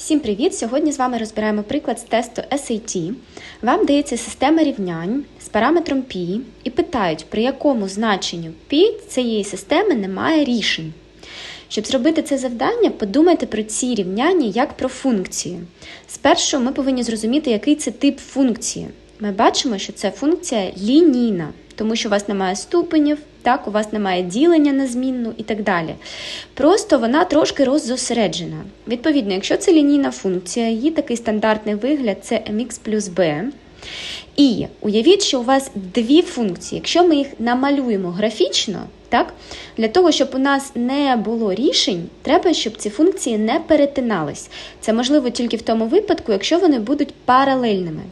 Всім привіт! Сьогодні з вами розбираємо приклад з тесту SAT. Вам дається система рівнянь з параметром π і питають, при якому значенню π цієї системи немає рішень. Щоб зробити це завдання, подумайте про ці рівняння як про функції. Спершу ми повинні зрозуміти, який це тип функції. Ми бачимо, що це функція лінійна, тому що у вас немає ступенів, так, у вас немає ділення на змінну і так далі. Просто вона трошки роззосереджена. Відповідно, якщо це лінійна функція, її такий стандартний вигляд це mx плюс b. І уявіть, що у вас дві функції. Якщо ми їх намалюємо графічно, так, для того, щоб у нас не було рішень, треба, щоб ці функції не перетинались. Це можливо тільки в тому випадку, якщо вони будуть паралельними.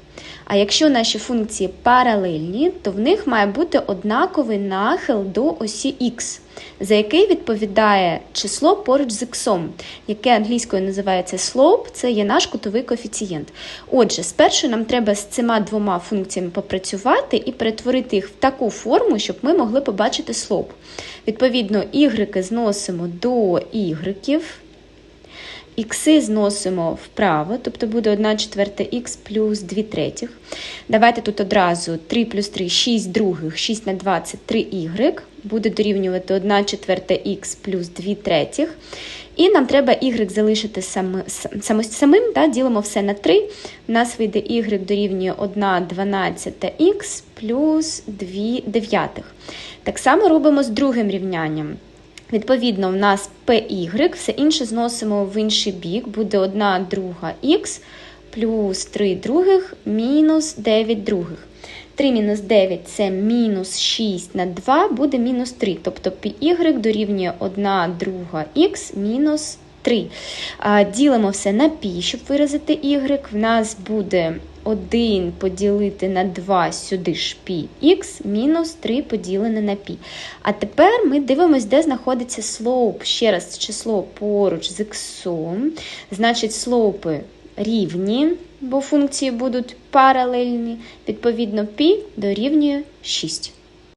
А якщо наші функції паралельні, то в них має бути однаковий нахил до осі х, за який відповідає число поруч з х, яке англійською називається slope, це є наш кутовий коефіцієнт. Отже, спершу нам треба з цими двома функціями попрацювати і перетворити їх в таку форму, щоб ми могли побачити слоп. Відповідно, y зносимо до y, ікси зносимо вправо, тобто буде 1 четверта х плюс 2 третіх. Давайте тут одразу 3 плюс 3, 6 других, 6 на 20, 3y, буде дорівнювати 1 четверта х плюс 2 третіх. І нам треба y залишити сам, сам, самим, да, ділимо все на 3. У нас вийде y дорівнює 1 дванадцята х плюс 2 дев'ятих. Так само робимо з другим рівнянням. Відповідно, в нас py, все інше зносимо в інший бік, буде 1 друга х плюс 3 других мінус 9 других. 3 мінус 9 це мінус 6 на 2 буде мінус 3. Тобто py дорівнює 1 друга х мінус 3. Ділимо все на π, щоб виразити y. В нас буде 1 поділити на 2 сюди ж πx мінус 3 поділене на π. А тепер ми дивимося, де знаходиться слоуп. Ще раз число поруч з х. Значить, слоупи рівні, бо функції будуть паралельні. Відповідно, π дорівнює 6.